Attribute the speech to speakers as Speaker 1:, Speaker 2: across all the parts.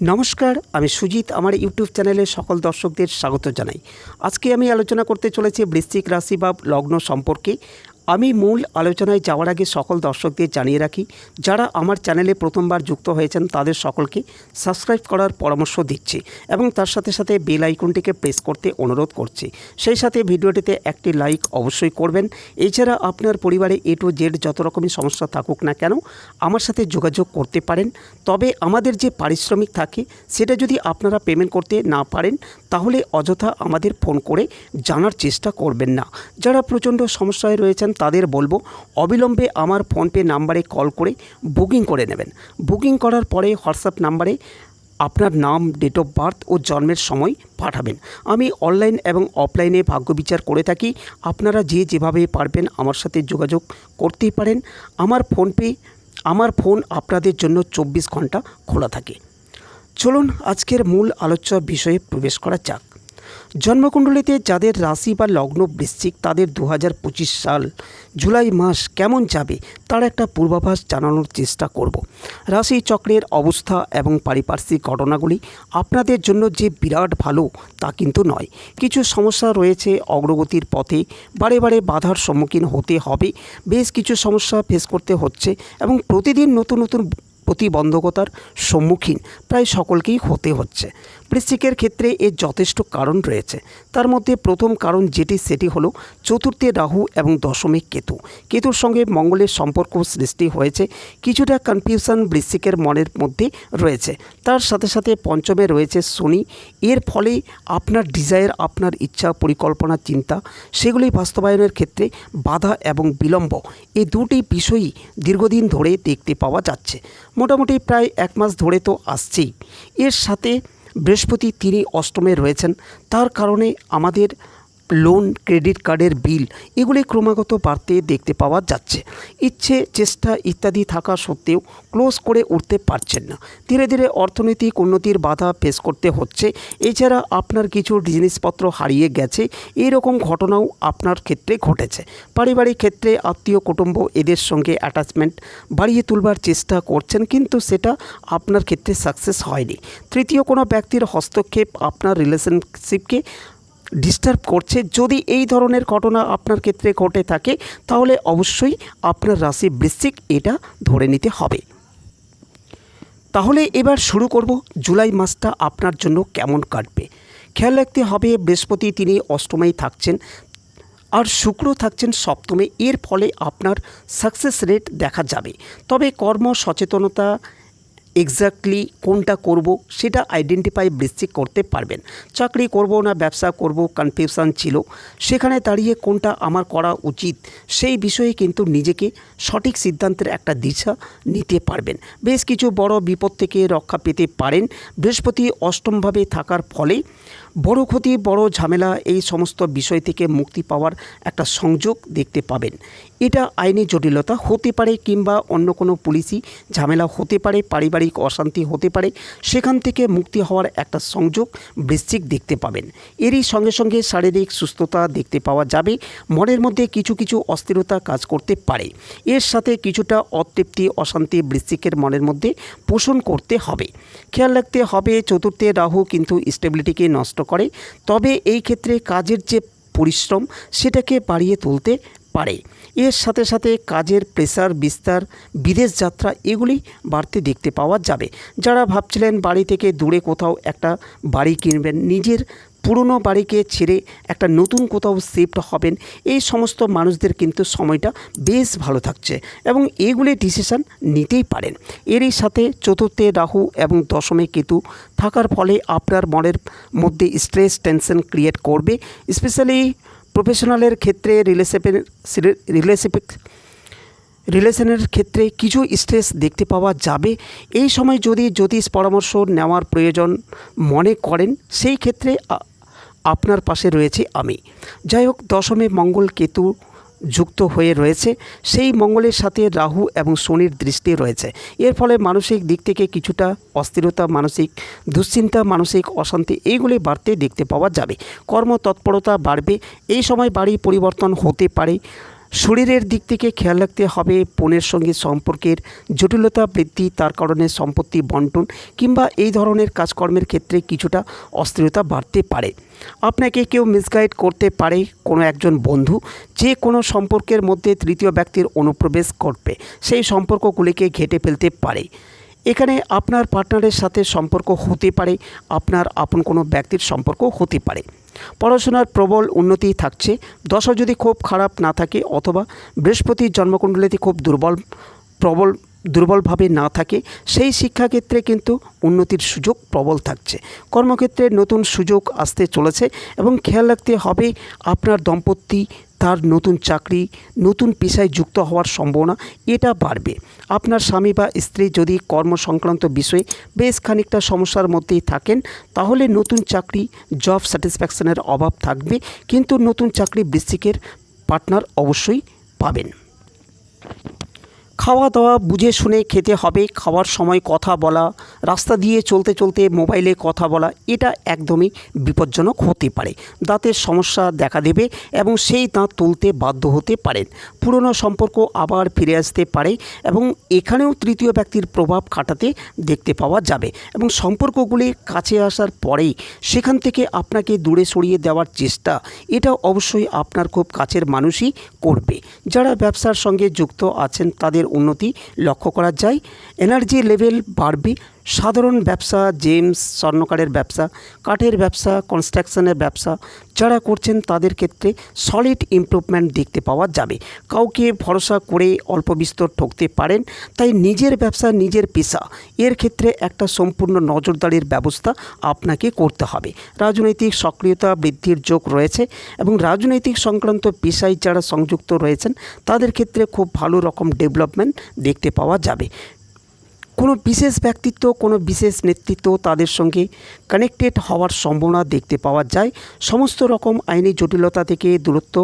Speaker 1: নমস্কার, আমি সুজিত। আমার ইউটিউব চ্যানেলে সকল দর্শকদের স্বাগত জানাই। আজকে আমি আলোচনা করতে চলেছি বৃশ্চিক রাশি বা লগ্ন সম্পর্কে। আমি মূল আলোচনায় যাওয়ার আগে সকল দর্শকদের জানিয়ে রাখি, যারা আমার চ্যানেলে প্রথমবার যুক্ত হয়েছেন, তাদের সকলকে সাবস্ক্রাইব করার পরামর্শ দিচ্ছি এবং তার সাথে সাথে বেল আইকনটিকে প্রেস করতে অনুরোধ করছি। সেই সাথে ভিডিওটিতে একটি লাইক অবশ্যই করবেন। এছাড়া আপনার পরিবারে এ টু জেড যত রকমই সমস্যা থাকুক না কেন, আমার সাথে যোগাযোগ করতে পারেন। তবে আমাদের যে পারিশ্রমিক থাকে, সেটা যদি আপনারা পেমেন্ট করতে না পারেন, তাহলে অযথা আমাদের ফোন করে জানার চেষ্টা করবেন না। যারা প্রচণ্ড সমস্যায় রয়েছেন তাদের বলব, অবিলম্বে আমার ফোনপে নাম্বারে কল করে বুকিং করে নেবেন। বুকিং করার পরে হোয়াটসঅ্যাপ নাম্বারে আপনার নাম, ডেট অফ বার্থ ও জন্মের সময় পাঠাবেন। আমি অনলাইন এবং অফলাইনে ভাগ্য বিচার করে থাকি। আপনারা যে যেভাবে পারবেন আমার সাথে যোগাযোগ করতেই পারেন। আমার ফোনপে, আমার ফোন আপনাদের জন্য চব্বিশ ঘণ্টা খোলা থাকে। চলুন আজকের মূল আলোচ্য বিষয়ে প্রবেশ করা যাক। জন্মকুণ্ডলিতে যাদের রাশি বা লগ্ন বৃশ্চিক, তাদের দু হাজার পঁচিশ সাল জুলাই মাস কেমন যাবে, তার একটা পূর্বাভাস জানানোর চেষ্টা করব। রাশি চক্রের অবস্থা এবং পারিপার্শ্বিক ঘটনাগুলি আপনাদের জন্য যে বিরাট ভালো, তা কিন্তু নয়। কিছু সমস্যা রয়েছে অগ্রগতির পথে, বারে বারে বাধার সম্মুখীন হতে হবে। বেশ কিছু সমস্যা ফেস করতে হচ্ছে এবং প্রতিদিন নতুন নতুন প্রতিবন্ধকতার সম্মুখীন প্রায় সকলকেই হতে হচ্ছে। বৃশ্চিকের ক্ষেত্রে এর যথেষ্ট কারণ রয়েছে। তার মধ্যে প্রথম কারণ যেটি, সেটি হলো চতুর্থে রাহু এবং দশমে কেতু। কেতুর সঙ্গে মঙ্গলের সম্পর্ক সৃষ্টি হয়েছে। কিছুটা কনফিউশন বৃশ্চিকের মনের মধ্যে রয়েছে। তার সাথে সাথে পঞ্চমে রয়েছে শনি। এর ফলে আপনার ডিজায়ার আপনার ইচ্ছা, পরিকল্পনা, চিন্তা, সেগুলি বাস্তবায়নের ক্ষেত্রে বাধা এবং বিলম্ব এই দুটি বিষয়ই দীর্ঘদিন ধরে দেখতে পাওয়া যাচ্ছে। মোটামুটি প্রায় এক মাস ধরে তো আসছেই। এর সাথে বৃহস্পতি তিনি অষ্টমে রয়েছেন। তার কারণে আমাদের লোন ক্রেডিট কার্ডের বিল এগুলি ক্রমাগত বাড়তে দেখতে পাওয়া যাচ্ছে। ইচ্ছে, চেষ্টা ইত্যাদি থাকা সত্ত্বেও ক্লোজ করে উঠতে পারছেন না। ধীরে ধীরে অর্থনৈতিক উন্নতির বাধা ফেস করতে হচ্ছে। এছাড়া আপনার কিছু জিনিসপত্র হারিয়ে গেছে। এরকম ঘটনাও আপনার ক্ষেত্রে ঘটেছে। পারিবারিক ক্ষেত্রে আত্মীয়, কুটুম্ব এদের সঙ্গে অ্যাটাচমেন্ট বাড়িয়ে তুলবার চেষ্টা করছেন কিন্তু সেটা আপনার ক্ষেত্রে সাকসেস হয়নি। তৃতীয় কোনো ব্যক্তির হস্তক্ষেপ আপনার রিলেশনশিপকে ডিস্টার্ব করছে। যদি এই ধরনের ঘটনা আপনার ক্ষেত্রে ঘটে থাকে, তাহলে অবশ্যই আপনার রাশি বৃশ্চিক এটা ধরে নিতে হবে। তাহলে এবার শুরু করব জুলাই মাসটা আপনার জন্য কেমন কাটবে। খেয়াল রাখতে হবে, বৃহস্পতি তিনি অষ্টমেই থাকছেন আর শুক্র থাকছেন সপ্তমে। এর ফলে আপনার সাকসেস রেট দেখা যাবে। তবে কর্ম সচেতনতা এক্স্যাক্টলি কোনটা করব সেটা আইডেন্টিফাই বৃশ্চিক করতে পারবেন। চাকরি করব না, ব্যবসা করব কনফিউশন ছিল। সেখানে দাঁড়িয়ে কোনটা আমার করা উচিত সেই বিষয়ে কিন্তু নিজেকে সঠিক সিদ্ধান্তের একটা দিশা নিতে পারবেন। বেশ কিছু বড় বিপদ থেকে রক্ষা পেতে পারেন। বৃহস্পতি অষ্টমভাবে থাকার ফলে বড় ক্ষতি, বড় ঝামেলা, এই সমস্ত বিষয় থেকে মুক্তি পাওয়ার একটা সংযোগ দেখতে পাবেন। এটা আইনি জটিলতা হতে পারে কিংবা অন্য কোনো পুলিশি ঝামেলা হতে পারে, পারিবারিক অশান্তি হতে পারে, সেখান থেকে মুক্তি হওয়ার একটা সংযোগ বৃশ্চিক দেখতে পাবেন। এরই সঙ্গে সঙ্গে শারীরিক সুস্থতা দেখতে পাওয়া যাবে, মনের মধ্যে কিছু কিছু অস্থিরতা কাজ করতে পারে। এর সাথে কিছুটা অতৃপ্তি, অশান্তি বৃশ্চিকের মনের মধ্যে পোষণ করতে হবে। খেয়াল রাখতে হবে, চতুর্থে রাহু কিন্তু স্টেবিলিটিকে নষ্ট করে, তবে এই ক্ষেত্রে কাজের যে পরিশ্রম, সেটাকে বাড়িয়ে তুলতে পারে। এর সাথে সাথে কাজের প্রেসার, বিস্তার, বিদেশ যাত্রা এগুলি বাড়তে দেখতে পাওয়া যাবে। যারা ভাবছিলেন বাড়ি থেকে দূরে কোথাও একটা বাড়ি কিনবেন, নিজের পুরনো বাড়িকে ছেড়ে একটা নতুন কোথাও শিফট হবেন, এই সমস্ত মানুষদের কিন্তু সময়টা বেশ ভালো থাকছে এবং এগুলি ডিসিশান নিতেই পারেন। এরই সাথে চতুর্থে রাহু এবং দশমে কেতু থাকার ফলে আপনার মনের মধ্যে স্ট্রেস টেনশন ক্রিয়েট করবে। স্পেশালি প্রফেশনালের ক্ষেত্রে রিলেশনের রিলেশিপ রিলেশনের ক্ষেত্রে কিছু স্ট্রেস দেখতে পাওয়া যাবে। এই সময় যদি জ্যোতিষ পরামর্শ নেওয়ার প্রয়োজন মনে করেন, সেই ক্ষেত্রে আপনার পাশে রয়েছি আমি। যাই হোক দশমে মঙ্গল কেতু যুক্ত হয়ে রয়েছে। সেই মঙ্গলের সাথে রাহু এবং শনির দৃষ্টি রয়েছে। এর ফলে মানসিক দিক থেকে কিছুটা অস্থিরতা, মানসিক দুশ্চিন্তা, মানসিক অশান্তি, এইগুলি বাড়তে দেখতে পাওয়া যাবে। কর্মতৎপরতা বাড়বে। এই সময় বাড়ি পরিবর্তন হতে পারে। শরীরের দিক থেকে খেয়াল রাখতে হবে বোনের সঙ্গে সম্পর্কের জটিলতা বৃদ্ধি, তার কারণে সম্পত্তি বন্টন কিংবা এই ধরনের কাজকর্মের ক্ষেত্রে কিছুটা অস্থিরতা বাড়তে পারে। আপনাকে কেউ মিসগাইড করতে পারে কোনো একজন বন্ধু, যে কোনো সম্পর্কের মধ্যে তৃতীয় ব্যক্তির অনুপ্রবেশ করবে, সেই সম্পর্কগুলিকে ঘেটে ফেলতে পারে। এখানে আপনার পার্টনারের সাথে সম্পর্ক হতে পারে, আপনার আপন কোনো ব্যক্তির সম্পর্ক হতে পারে। পড়াশোনার প্রবল উন্নতি থাকছে। দশা যদি খুব খারাপ না থাকে অথবা বৃহস্পতির জন্মকুণ্ডলীতে খুব দুর্বল, প্রবল, দুর্বলভাবে না থাকে, সেই শিক্ষাক্ষেত্রে কিন্তু উন্নতির সুযোগ প্রবল থাকছে। কর্মক্ষেত্রে নতুন সুযোগ আসতে চলেছে এবং খেয়াল রাখতে হবে আপনার দম্পতি তার নতুন চাকরি, নতুন পেশায় যুক্ত হওয়ার সম্ভাবনা, এটা বাড়বে। আপনার স্বামী বা স্ত্রী যদি কর্ম সংক্রান্ত বিষয়ে বেশ খানিকটা সমস্যার মধ্যেই থাকেন, তাহলে নতুন চাকরি জব স্যাটিসফ্যাকশনের অভাব থাকবে, কিন্তু নতুন চাকরি বৃশ্চিকের পার্টনার অবশ্যই পাবেন। খাওয়া দাওয়া বুঝে শুনে খেতে হবে, খাওয়ার সময় কথা বলা, রাস্তা দিয়ে চলতে চলতে মোবাইলে কথা বলা, এটা একদমই বিপজ্জনক হতে পারে। দাঁতের সমস্যা দেখা দেবে এবং সেই দাঁত তুলতে বাধ্য হতে পারেন। পুরনো সম্পর্ক আবার ফিরে আসতে পারে এবং এখানেও তৃতীয় ব্যক্তির প্রভাব খাটাতে দেখতে পাওয়া যাবে এবং সম্পর্কগুলি কাছে আসার পরেই সেখান থেকে আপনাকে দূরে সরিয়ে দেওয়ার চেষ্টা, এটা অবশ্যই আপনার খুব কাছের মানুষই করবে। যারা ব্যবসার সঙ্গে যুক্ত আছেন তাদের উন্নতি লক্ষ্য করা যায়। এনার্জি লেভেল বাড়বে সাধারণ ব্যবসা, জেমস, স্বর্ণকারের ব্যবসা, কাঠের ব্যবসা, কনস্ট্রাকশনের ব্যবসা, যারা করছেন তাদের ক্ষেত্রে সলিড ইমপ্রুভমেন্ট দেখতে পাওয়া যাবে। কাউকে ভরসা করে অল্প বিস্তর ঠকতে পারেন, তাই নিজের ব্যবসা, নিজের পেশা, এর ক্ষেত্রে একটা সম্পূর্ণ নজরদারির ব্যবস্থা আপনাকে করতে হবে। রাজনৈতিক সক্রিয়তা বৃদ্ধির যোগ রয়েছে এবং রাজনৈতিক সংক্রান্ত পেশায় যারা সংযুক্ত রয়েছেন, তাদের ক্ষেত্রে খুব ভালো রকম ডেভেলপমেন্ট দেখতে পাওয়া যাবে। কোনো বিশেষ ব্যক্তিত্ব, কোনো বিশেষ নেতৃত্ব তাদের সঙ্গে কানেক্টেড হওয়ার সম্ভাবনা দেখতে পাওয়া যায়। সমস্ত রকম আইনি জটিলতা থেকে দূরত্ব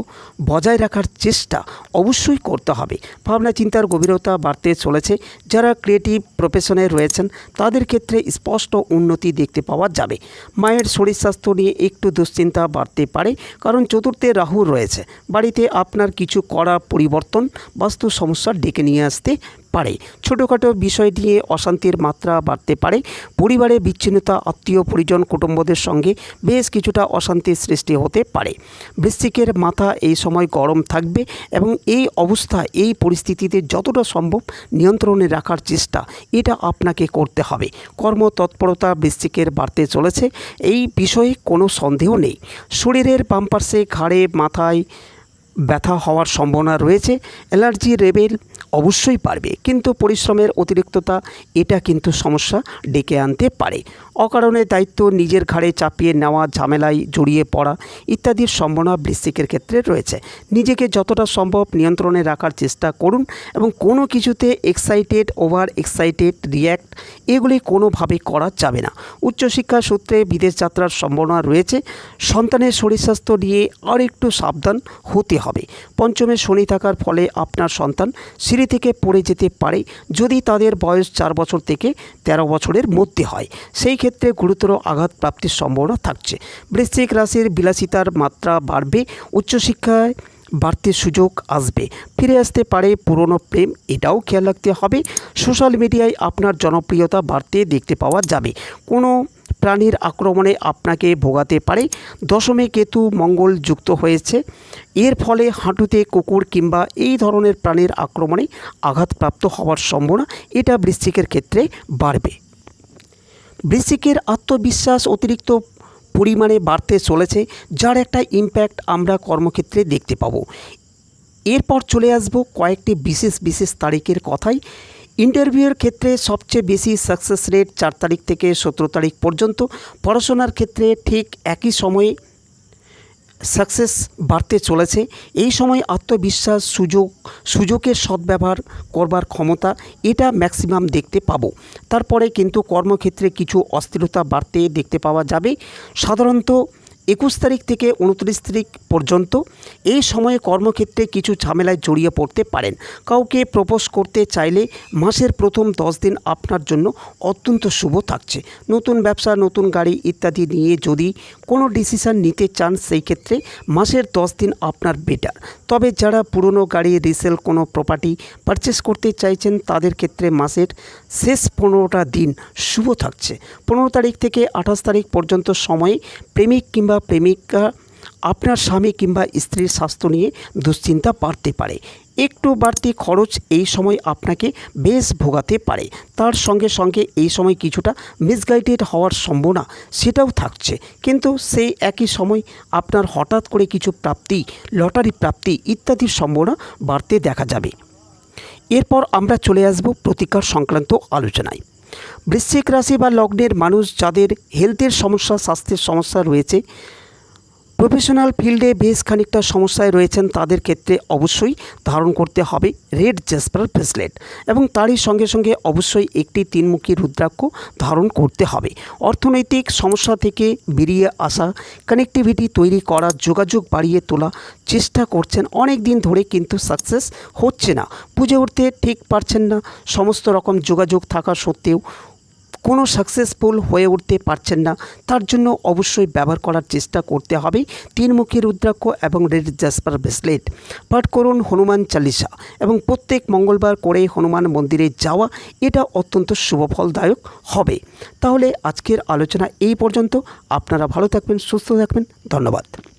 Speaker 1: বজায় রাখার চেষ্টা অবশ্যই করতে হবে। ভাবনা, চিন্তার গভীরতা বাড়তে চলেছে। যারা ক্রিয়েটিভ প্রফেশনে রয়েছেন, তাদের ক্ষেত্রে স্পষ্ট উন্নতি দেখতে পাওয়া যাবে। মায়ের শরীর স্বাস্থ্য নিয়ে একটু দুশ্চিন্তা বাড়তে পারে, কারণ চতুর্থে রাহু রয়েছে। বাড়িতে আপনার কিছু করা পরিবর্তন, বাস্তু সমস্যা ডেকে নিয়ে আসতে পারে। ছোটোখাটো বিষয় নিয়ে অশান্তির মাত্রা বাড়তে পারে। পরিবারে বিচ্ছিন্নতা, আত্মীয়, পরিজন, কুটুম্বদের সঙ্গে বেশ কিছুটা অশান্তির সৃষ্টি হতে পারে। বৃশ্চিকের মাথা এই সময় গরম থাকবে এবং এই অবস্থা, এই পরিস্থিতিতে যতটা সম্ভব নিয়ন্ত্রণে রাখার চেষ্টা, এটা আপনাকে করতে হবে। কর্মতৎপরতা বৃশ্চিকের বাড়তে চলেছে, এই বিষয়ে কোনো সন্দেহ নেই। শরীরের বাম পার্শ্বে ঘাড়ে, মাথায় ব্যথা হওয়ার সম্ভাবনা রয়েছে। অ্যালার্জি লেভেল অবশ্যই পারবে। কিন্তু পরিশ্রমের অতিরিক্ততা এটা কিন্তু সমস্যা ডেকে আনতে পারে। অকারণে দায়িত্ব নিজের ঘাড়ে চাপিয়ে নেওয়া, ঝামেলায় জড়িয়ে পড়া ইত্যাদির সম্ভাবনা বৃশ্চিকের ক্ষেত্রে রয়েছে। নিজেকে যতটা সম্ভব নিয়ন্ত্রণে রাখার চেষ্টা করুন এবং কোনো কিছুতে এক্সাইটেড ওভার এক্সাইটেড রিয়্যাক্ট এগুলি কোনোভাবে করা যাবে না। উচ্চশিক্ষা সূত্রে বিদেশ যাত্রার সম্ভাবনা রয়েছে। সন্তানের শরীর স্বাস্থ্য নিয়ে আর একটু সাবধান হতে হবে। পঞ্চমে শনি থাকার ফলে আপনার সন্তান সিঁড়ি থেকে পড়ে যেতে পারে। যদি তাদের বয়স চার বছর থেকে ১৩ বছরের মধ্যে হয়, সেই ক্ষেত্রে গুরুতর আঘাত প্রাপ্তির সম্ভাবনা থাকছে। বৃশ্চিক রাশির বিলাসিতার মাত্রা বাড়বে, উচ্চশিক্ষায় বাড়তে সুযোগ আসবে। ফিরে আসতে পারে পুরনো প্রেম, এটাও খেয়াল রাখতে হবে। সোশ্যাল মিডিয়ায় আপনার জনপ্রিয়তা বাড়তে দেখতে পাওয়া যাবে। কোনো প্রাণীর আক্রমণে আপনাকে ভোগাতে পারে। দশমে কেতু মঙ্গল যুক্ত হয়েছে। এর ফলে হাঁটুতে কুকুর কিংবা এই ধরনের প্রাণীর আক্রমণে আঘাতপ্রাপ্ত হওয়ার সম্ভাবনা, এটা বৃশ্চিকের ক্ষেত্রে বাড়বে। বৃশ্চিকের আত্মবিশ্বাস অতিরিক্ত পরিমাণে বাড়তে চলেছে, যার একটা ইম্প্যাক্ট আমরা কর্মক্ষেত্রে দেখতে পাবো। এরপর চলে আসব কয়েকটি বিশেষ বিশেষ তারিখের কথাই। ইন্টারভিউয়ের ক্ষেত্রে সবচেয়ে বেশি সাকসেস রেট চার তারিখ থেকে সতেরো তারিখ পর্যন্ত। পড়াশোনার ক্ষেত্রে ঠিক একই সময়ে সাকসেস বাড়তে চলেছে। এই সময় আত্মবিশ্বাস, সুযোগ, সুযোগের সদ্ব্যবহার করবার ক্ষমতা, এটা ম্যাক্সিমাম দেখতে পাবো। তারপরে কিন্তু কর্মক্ষেত্রে কিছু অস্থিরতা বাড়তে দেখতে পাওয়া যাবে। সাধারণত একুশ তারিখ থেকে উনত্রিশ তারিখ পর্যন্ত এই সময়ে কর্মক্ষেত্রে কিছু ঝামেলায় জড়িয়ে পড়তে পারেন। কাউকে প্রপোজ করতে চাইলে মাসের প্রথম দশ দিন আপনার জন্য অত্যন্ত শুভ থাকছে। নতুন ব্যবসা, নতুন গাড়ি ইত্যাদি নিয়ে যদি কোনো ডিসিশান নিতে চান, সেই ক্ষেত্রে মাসের দশ দিন আপনার বেটার। তবে যারা পুরনো গাড়ি, রিসেল কোনো প্রপার্টি পারচেস করতে চাইছেন, তাদের ক্ষেত্রে মাসের শেষ পনেরোটা দিন শুভ থাকছে। পনেরো তারিখ থেকে আঠাশ তারিখ পর্যন্ত সময়ে প্রেমিক কিংবা প্রেমিকা আপনার স্বামী কিংবা স্ত্রীর স্বাস্থ্য নিয়ে দুশ্চিন্তা বাড়তে পারে। একটু বাড়তি খরচ এই সময় আপনাকে বেশ ভোগাতে পারে। তার সঙ্গে সঙ্গে এই সময় কিছুটা মিসগাইডেড হওয়ার সম্ভাবনা সেটাও থাকছে। কিন্তু সেই একই সময় আপনার হঠাৎ করে কিছু প্রাপ্তি, লটারি প্রাপ্তি ইত্যাদির সম্ভাবনা বাড়তে দেখা যাবে। এরপর আমরা চলে আসব প্রতিকার সংক্রান্ত আলোচনায়। বৃশ্চিক রাশি বা লগ্নের মানুষ যাদের হেলথের সমস্যা স্বাস্থ্যের সমস্যা রয়েছে প্রফেশনাল ফিল্ডে বেশ খানিকটা সমস্যায় রয়েছেন তাদের ক্ষেত্রে অবশ্যই ধারণ করতে হবে রেড জেসপার ব্রেসলেট এবং তারই সঙ্গে সঙ্গে অবশ্যই একটি তিনমুখী রুদ্রাক্ষ ধারণ করতে হবে। অর্থনৈতিক সমস্যা থেকে বেরিয়ে আসা কানেক্টিভিটি তৈরি করা যোগাযোগ বাড়িয়ে তোলা চেষ্টা করছেন। অনেক দিন ধরে কিন্তু সাকসেস হচ্ছে না। বুঝে উঠতে ঠিক পারছেন না। সমস্ত রকম যোগাযোগ থাকা সত্ত্বেও কোনো সাকসেসফুল হয়ে উঠতে পারছেন না। তার জন্য অবশ্যই ব্যবহার করার চেষ্টা করতে হবে। তিনমুখী রুদ্রাক্ষ এবং রেড জাসপার ব্রেসলেট। পাঠ করুন হনুমান চালিসা এবং প্রত্যেক মঙ্গলবার করে হনুমান মন্দিরে যাওয়া, এটা অত্যন্ত শুভফলদায়ক হবে। তাহলে আজকের আলোচনা এই পর্যন্ত। আপনারা ভালো থাকবেন, সুস্থ থাকবেন। ধন্যবাদ।